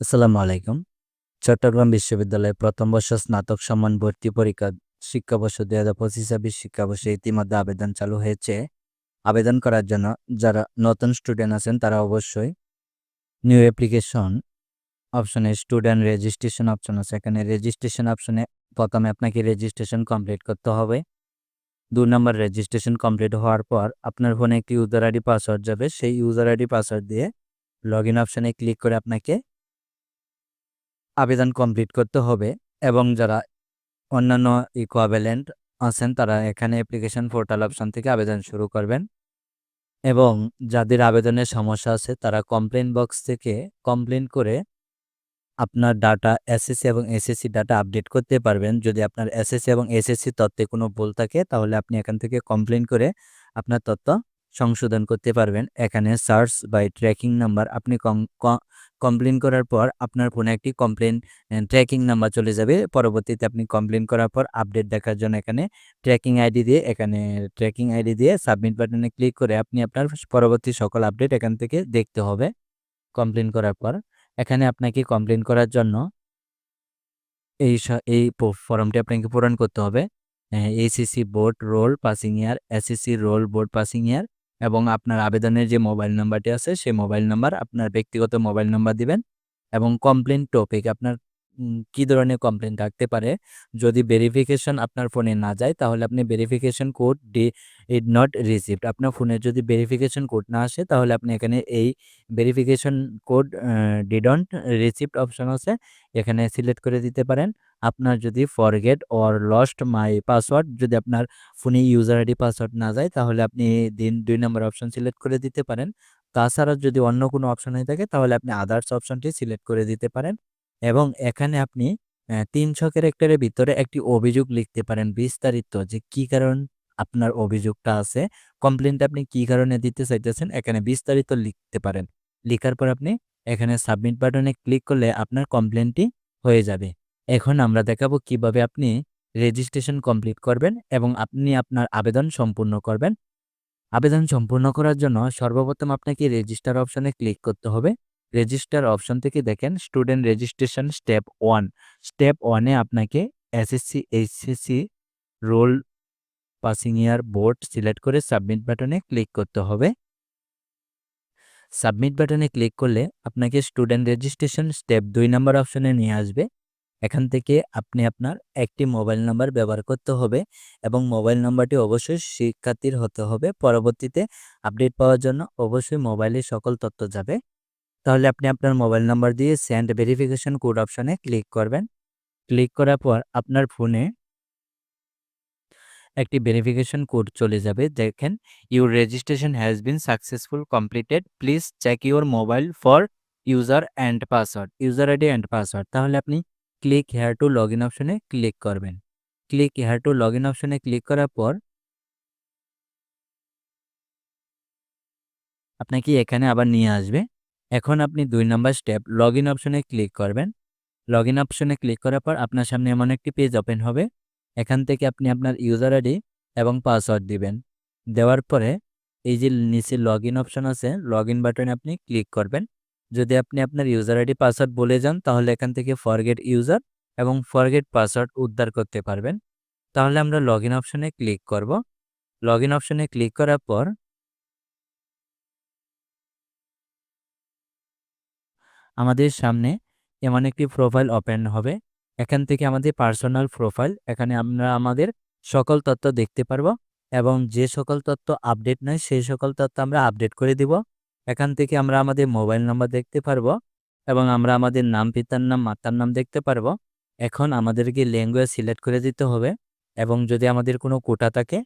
আসসালামু আলাইকুম। চট্টগ্রাম বিশ্ববিদ্যালয়ে প্রথম বর্ষ স্নাতক সম্মান ভর্তি পরীক্ষা শিক্ষাবর্ষ ২০২৫-২৬ শিক্ষাবর্ষে ইতিমধ্যে আবেদন চালু হয়েছে। আবেদন করার জন্য যারা নতুন স্টুডেন্ট আছেন তারা অবশ্যই নিউ অ্যাপ্লিকেশন অপশনে স্টুডেন্ট রেজিস্ট্রেশন অপশন আছে। এখানে রেজিস্ট্রেশন অপশনে প্রথমে আপনাকে রেজিস্ট্রেশন কমপ্লিট করতে হবে। ২ নম্বর রেজিস্ট্রেশন কমপ্লিট হওয়ার পর আপনার ফোনে একটি ইউজার আইডি পাসওয়ার্ড যাবে। সেই ইউজার আইডি পাসওয়ার্ড দিয়ে লগ ইন অপশনে ক্লিক করে আপনাকে আবেদন কমপ্লিট করতে হবে এবং যারা অন্যান্য ইকুইভ্যালেন্ট আছেন, তারা এখানে অ্যাপ্লিকেশন পোর্টাল অপশন থেকে আবেদন শুরু করবেন এবং যাদের আবেদনের সমস্যা আছে, তারা কমপ্লেন বক্স থেকে কমপ্লেন করে আপনার ডাটা এসএসসি এবং এসএসসি ডাটা আপডেট করতে পারবেন। যদি আপনার এসএসসি এবং এসএসসি তথ্যে কোনো ভুল থাকে, তাহলে আপনি এখান থেকে কমপ্লেন করে আপনার তথ্য সংশোধন করতে পারবেন। এখানে সার্চ বাই ট্র্যাকিং নাম্বার আপনি কম ক কমপ্লেইন করার পর আপনার ফোনে একটি কমপ্লেন ট্র্যাকিং নাম্বার চলে যাবে। পরবর্তীতে আপনি কমপ্লেন করার পর আপডেট দেখার জন্য এখানে ট্র্যাকিং আইডি দিয়ে এখানে ট্র্যাকিং আইডি দিয়ে সাবমিট বাটনে ক্লিক করে আপনি আপনার পরবর্তী সকল আপডেট এখান থেকে দেখতে হবে কমপ্লেন করার পর। এখানে আপনাকে কমপ্লেন করার জন্য এই এই ফর্মটি আপনাকে পূরণ করতে হবে। HSC board roll passing year, SSC roll board passing year এবং আপনার আবেদনের যে মোবাইল নাম্বারটি আছে, সেই মোবাইল নাম্বার আপনার ব্যক্তিগত মোবাইল নাম্বার দিবেন এবং কমপ্লেন টপিক আপনার কী ধরনের কমপ্লেন থাকতে পারে। যদি ভেরিফিকেশন আপনার ফোনে না যায়, তাহলে আপনি verification code D did not received আপনার ফোনে যদি ভেরিফিকেশন কোড না আসে, তাহলে আপনি এখানে এই verification code didn't received option আছে, এখানে সিলেক্ট করে দিতে পারেন। আপনার যদি forget or lost my password যদি আপনার ফোনে ইউজার আইডি পাসওয়ার্ড না যায়, তাহলে আপনি দিন দুই নম্বর অপশন সিলেক্ট করে দিতে পারেন। তাছাড়া যদি অন্য কোনো অপশন হয়ে থাকে, তাহলে আপনি আদার্স অপশনটি সিলেক্ট করে দিতে পারেন এবং এখানে আপনি ৩০০ ক্যারেক্টারের ভিতরে একটি অভিযোগ লিখতে পারেন বিস্তারিত যে কি কারণ আপনার অভিযোগটা আছে, কমপ্লেনটা আপনি কি কারণে দিতে চাইতেছেন এখানে বিস্তারিত লিখতে পারেন। লিখার পর আপনি এখানে সাবমিট বাটনে ক্লিক করলে আপনার কমপ্লেনটি হয়ে যাবে। এখন আমরা দেখাবো কীভাবে আপনি রেজিস্ট্রেশন কমপ্লিট করবেন এবং আপনি আপনার আবেদন সম্পূর্ণ করবেন। আবেদন সম্পূর্ণ করার জন্য সর্বপ্রথম আপনাকে রেজিস্টার অপশনে ক্লিক করতে হবে। রেজিস্টার অপশন থেকে দেখেন student registration step one step 1 এ আপনাকে SSC, HSC roll passing year board select করে সাবমিট বাটনে ক্লিক করতে হবে। সাবমিট বাটনে ক্লিক করলে আপনাকে স্টুডেন্ট রেজিস্ট্রেশন স্টেপ দুই নম্বর অপশনে নিয়ে আসবে। এখান থেকে আপনি আপনার একটি মোবাইল নাম্বার ব্যবহার করতে হবে এবং মোবাইল নাম্বারটি অবশ্যই শিক্ষার্থীর হতে হবে। পরবর্তীতে আপডেট পাওয়ার জন্য অবশ্যই মোবাইলে সকল তথ্য যাবে। তাহলে আপনি আপনার মোবাইল নাম্বার দিয়ে সেন্ড ভেরিফিকেশন কোড অপশানে ক্লিক করবেন। ক্লিক করার পর আপনার ফোনে একটি ভেরিফিকেশন কোড চলে যাবে। দেখেন your registration has been successful completed please check your mobile for user and password user ID and password তাহলে আপনি click here to log in অপশনে ক্লিক করবেন। Click here to log in অপশনে click করার পর আপনাকে এখানে আবার নিয়ে আসবে। এখন আপনি দুই নম্বর স্টেপ লগ ইন অপশনে ক্লিক করবেন। লগ ইন অপশনে ক্লিক করার পর আপনার সামনে এমন একটি পেজ ওপেন হবে। এখান থেকে আপনি আপনার ইউজার আইডি এবং পাসওয়ার্ড দিবেন। দেওয়ার পরে এই যে নিচে লগ ইন অপশন আছে লগ ইন বাটনে আপনি ক্লিক করবেন। যদি আপনি আপনার ইউজার আইডি পাসওয়ার্ড বলে যান, তাহলে এখান থেকে ফরগেট ইউজার এবং ফরগেট পাসওয়ার্ড উদ্ধার করতে পারবেন। তাহলে আমরা লগ ইন অপশনে ক্লিক করব। লগ ইন অপশনে ক্লিক করার পর আমাদের সামনে এমন একটি প্রোফাইল ওপেন হবে। এখান থেকে আমাদের পার্সোনাল প্রোফাইল এখানে আমরা আমাদের সকল তথ্য দেখতে পারব এবং যে সকল তথ্য আপডেট নাই সেই সকল তথ্য আমরা আপডেট করে দিব। এখান থেকে আমরা আমাদের মোবাইল নাম্বার দেখতে পারব এবং আমরা আমাদের নাম, পিতার নাম, মাতার নাম দেখতে পারব। এখন আমাদেরকে ল্যাঙ্গুয়েজ সিলেক্ট করে দিতে হবে এবং যদি আমাদের কোনো কোটা থাকে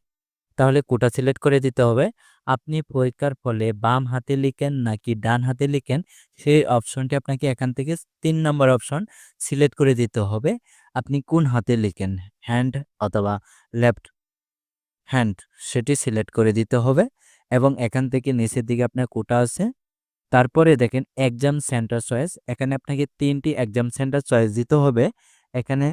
তাহলে কোটা সিলেক্ট করে দিতে হবে। আপনি পরীক্ষার ফলে বাম হাতে লিখেন নাকি ডান হাতে লিখেন, সেই অপশনটি আপনাকে এখান থেকে তিন নম্বর অপশন সিলেক্ট করে দিতে হবে। আপনি কোন হাতে লিখেন, হ্যান্ড অথবা লেফট হ্যান্ড, সেটি সিলেক্ট করে দিতে হবে এবং এখান থেকে নিচের দিকে আপনার কোটা আছে। তারপরে দেখেন এক্সাম সেন্টার চয়েস এখানে আপনাকে ৩ টি এক্সাম সেন্টার চয়েস দিতে হবে। এখানে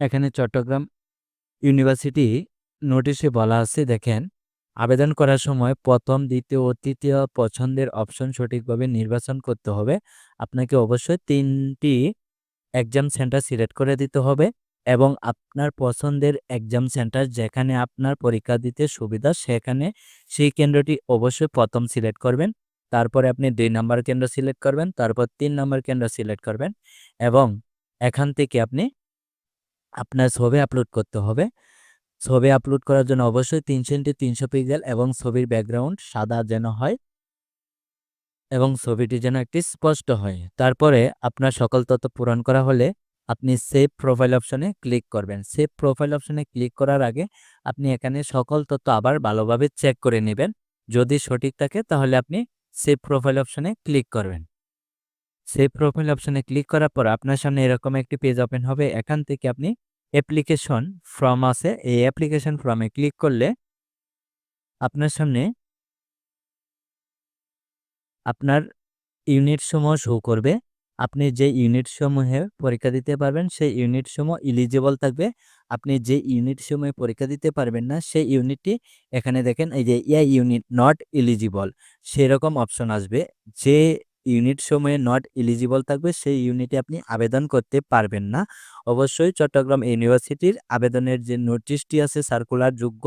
এখানে চট্টগ্রাম ইউনিভার্সিটি নোটিশে বলা আছে, দেখেন, আবেদন করার সময় প্রথম, দ্বিতীয় ও তৃতীয় পছন্দের অপশন সঠিকভাবে নির্বাচন করতে হবে। আপনাকে অবশ্যই তিনটি এক্সাম সেন্টার সিলেক্ট করে দিতে হবে এবং আপনার পছন্দের এক্সাম সেন্টার যেখানে আপনার পরীক্ষা দিতে সুবিধা, সেখানে সেই কেন্দ্রটি অবশ্যই প্রথম সিলেক্ট করবেন। তারপরে আপনি দুই নম্বর কেন্দ্র সিলেক্ট করবেন, তারপর তিন নাম্বার কেন্দ্র সিলেক্ট করবেন এবং এখান থেকে আপনি আপনার ছবি আপলোড করতে হবে। ছবি আপলোড করার জন্য অবশ্যই তিনশো ইন্টু তিনশো পিক্সেল এবং ছবির ব্যাকগ্রাউন্ড সাদা যেন হয় এবং ছবিটি যেন একটি স্পষ্ট হয়। তারপরে আপনার সকল তথ্য পূরণ করা হলে আপনি সেভ প্রোফাইল অপশনে ক্লিক করবেন। সেভ প্রোফাইল অপশনে ক্লিক করার আগে আপনি এখানে সকল তথ্য আবার ভালোভাবে চেক করে নেবেন। যদি সঠিক থাকে তাহলে আপনি সেভ প্রোফাইল অপশনে ক্লিক করবেন। সেভ প্রোফাইল অপশনে ক্লিক করার পর আপনার সামনে এরকম একটি পেজ ওপেন হবে। এখান থেকে আপনি অ্যাপ্লিকেশন ফর্ম আছে, এই অ্যাপ্লিকেশন ফর্মে ক্লিক করলে আপনার সামনে আপনার ইউনিট সমূহ শো করবে। আপনি যে ইউনিট সমূহে পরীক্ষা দিতে পারবেন, সেই ইউনিট সমূহ ইলিজিবল থাকবে। আপনি যে ইউনিট সময়ে পরীক্ষা দিতে পারবেন না, সেই ইউনিটটি এখানে দেখেন, এই যে ইয়া ইউনিট নট ইলিজিবল সেরকম অপশন আসবে। যে ইউনিট সময়ে নট ইলিজিবল থাকবে, সেই ইউনিটে আপনি আবেদন করতে পারবেন না। অবশ্যই চট্টগ্রাম ইউনিভার্সিটির আবেদনের যে নোটিশটি আছে সার্কুলার যোগ্য,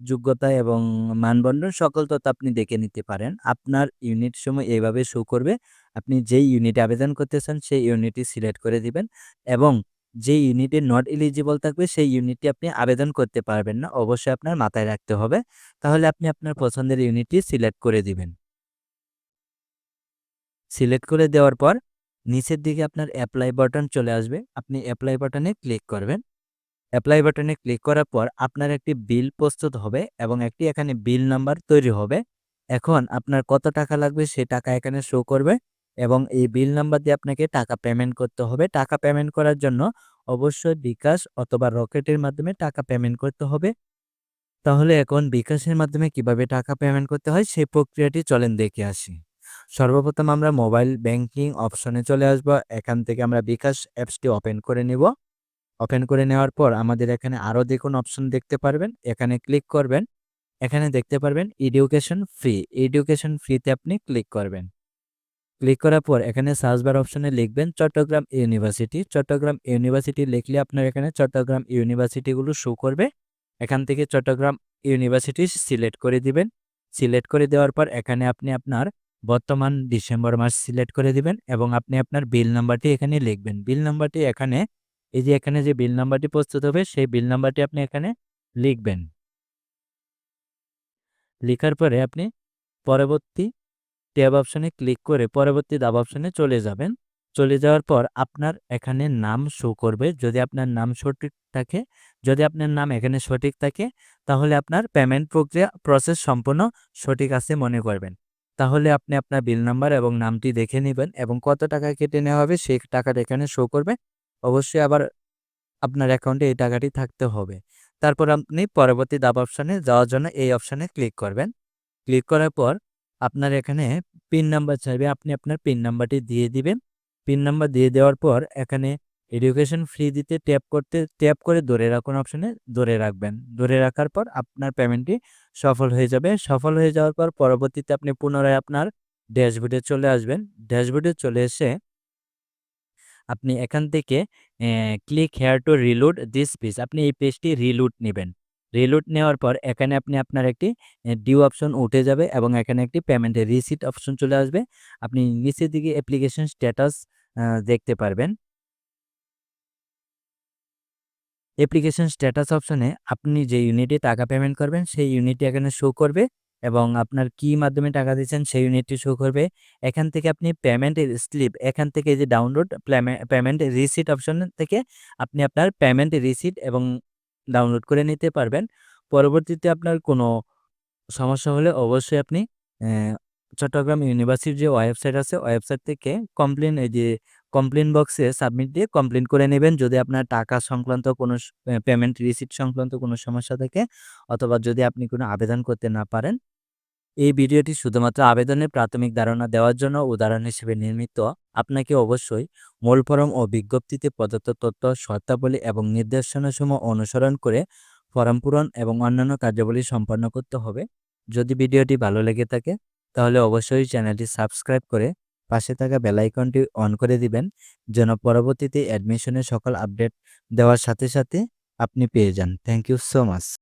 যোগ্যতা এবং মানবন্ধন সকল তথ্য আপনি দেখে নিতে পারেন। আপনার ইউনিট সময় এইভাবে শো করবে, আপনি যেই ইউনিটে আবেদন করতে চান সেই ইউনিটটি সিলেক্ট করে দিবেন এবং যে ইউনিটে নট এলিজিবল থাকবে, সেই ইউনিটটি আপনি আবেদন করতে পারবেন না। অবশ্যই আপনার মাথায় রাখতে হবে। তাহলে আপনি আপনার পছন্দের ইউনিটটি সিলেক্ট করে দিবেন। সিলেক্ট করে দেওয়ার পর, নিচের দিকে আপনার অ্যাপ্লাই বাটন চলে আসবে। আপনি অ্যাপ্লাই বাটনে ক্লিক করবেন। অ্যাপ্লাই বাটনে ক্লিক করার পর আপনার একটি বিল প্রস্তুত হবে এবং একটি এখানে বিল নাম্বার তৈরি হবে। এখন আপনার কত টাকা লাগবে সে টাকা এখানে শো করবে এবং এই বিল নাম্বার দিয়ে আপনাকে টাকা পেমেন্ট করতে হবে। টাকা পেমেন্ট করার জন্য অবশ্যই বিকাশ অথবা রকেটের মাধ্যমে টাকা পেমেন্ট করতে হবে। তাহলে এখন বিকাশের মাধ্যমে কীভাবে টাকা পেমেন্ট করতে হয় সেই প্রক্রিয়াটি চলেন দেখে আসি। সর্বপ্রথম আমরা মোবাইল ব্যাংকিং অপশনে চলে আসব। এখান থেকে আমরা বিকাশ অ্যাপসটি ওপেন করে নিব। ওপেন করে নেওয়ার পর আমাদের এখানে আরও দেখুন অপশন দেখতে পারবেন। এখানে ক্লিক করবেন। এখানে দেখতে পারবেন এডুকেশন ফ্রি। এডুকেশন ফ্রিতে আপনি ক্লিক করবেন। ক্লিক করার পর এখানে সার্চ বার অপশনে লিখবেন চট্টগ্রাম ইউনিভার্সিটি। চট্টগ্রাম ইউনিভার্সিটি লিখলে আপনার এখানে চট্টগ্রাম ইউনিভার্সিটিগুলো শো করবে। এখান থেকে চট্টগ্রাম ইউনিভার্সিটি সিলেক্ট করে দিবেন। সিলেক্ট করে দেওয়ার পর এখানে আপনি আপনার বর্তমান ডিসেম্বর মাস সিলেক্ট করে দিবেন এবং আপনি আপনার বিল নাম্বারটি এখানে লিখবেন। বিল নাম্বারটি এখানে, এই যে এখানে যে বিল নাম্বারটি প্রস্তুত হবে, সেই বিল নাম্বারটি আপনি এখানে লিখবেন। লিখার পরে আপনি পরবর্তী ট্যাব অপশনে ক্লিক করে পরবর্তী দাব অপশনে চলে যাবেন। চলে যাওয়ার পর আপনার এখানে নাম শো করবে। যদি আপনার নাম সঠিক থাকে, যদি আপনার নাম এখানে সঠিক থাকে, তাহলে আপনার পেমেন্ট প্রক্রিয়া, প্রসেস সম্পূর্ণ সঠিক আছে মনে করবেন। তাহলে আপনি আপনার বিল নাম্বার এবং নামটি দেখে নেবেন এবং কত টাকা কেটে নেওয়া হবে সেই টাকাটা এখানে শো করবে। অবশ্যই আবার আপনার অ্যাকাউন্টে এই টাকাটি থাকতে হবে। তারপর আপনি পরবর্তী দাব অপশানে যাওয়ার জন্য এই অপশানে ক্লিক করবেন। ক্লিক করার পর আপনার এখানে পিন নাম্বার চাইবে, আপনি আপনার পিন নাম্বারটি দিয়ে দিবেন। পিন নাম্বার দিয়ে দেওয়ার পর এখানে এডুকেশন ফ্রি দিতে ট্যাপ করতে ট্যাপ করে ধরে রাখুন অপশানে ধরে রাখবেন। ধরে রাখার পর আপনার পেমেন্টটি সফল হয়ে যাবে। সফল হয়ে যাওয়ার পর পরবর্তীতে আপনি পুনরায় আপনার ড্যাশবোর্ডে চলে আসবেন। ড্যাশবোর্ডে চলে এসে আপনি এখান থেকে click here to reload this page আপনি এই পেজটি রিলোড নেবেন। রিলোড নেওয়ার পর এখানে আপনি আপনার একটি ডিউ অপশন উঠে যাবে এবং এখানে একটি পেমেন্টের রিসিট অপশন চলে আসবে। আপনি নিচের দিকে অ্যাপ্লিকেশন স্ট্যাটাস দেখতে পারবেন। অ্যাপ্লিকেশন স্ট্যাটাস অপশনে আপনি যে ইউনিটে টাকা পেমেন্ট করবেন, সেই ইউনিটটি এখানে শো করবে এবং আপনার কি মাধ্যমে টাকা দিচ্ছেন সেই ইউনিটটি শো করবে। এখান থেকে আপনি পেমেন্টের স্লিপ এখান থেকে যে ডাউনলোড পেমেন্ট রিসিট অপশন থেকে আপনি আপনার পেমেন্ট রিসিট এবং ডাউনলোড করে নিতে পারবেন। পরবর্তীতে আপনার কোনো সমস্যা হলে অবশ্যই আপনি চট্টগ্রাম ইউনিভার্সিটির যে ওয়েবসাইট আছে ওয়েবসাইট থেকে কমপ্লেন এই যে কমপ্লেন বক্সে সাবমিট দিয়ে কমপ্লেন করে নেবেন। যদি আপনার টাকা সংক্রান্ত কোনো পেমেন্ট রিসিট সংক্রান্ত কোনো সমস্যা থাকে অথবা যদি আপনি কোনো আবেদন করতে না পারেন, এই ভিডিওটি শুধুমাত্র আবেদনের প্রাথমিক ধারণা দেওয়ার জন্য উদাহরণ হিসেবে নির্মিত। আপনাকে অবশ্যই মূল ফরম ও বিজ্ঞপ্তিতে প্রদত্ত তথ্য, শর্তাবলী এবং নির্দেশনাসমূহ অনুসরণ করে ফর্ম পূরণ এবং অন্যান্য কার্যাবলী সম্পন্ন করতে হবে। যদি ভিডিওটি ভালো লেগে থাকে, তাহলে অবশ্যই চ্যানেলটি সাবস্ক্রাইব করে পাশে থাকা বেলাইকনটি অন করে দিবেন, যেন পরবর্তীতে অ্যাডমিশনের সকল আপডেট দেওয়ার সাথে সাথে আপনি পেয়ে যান। Thank you so much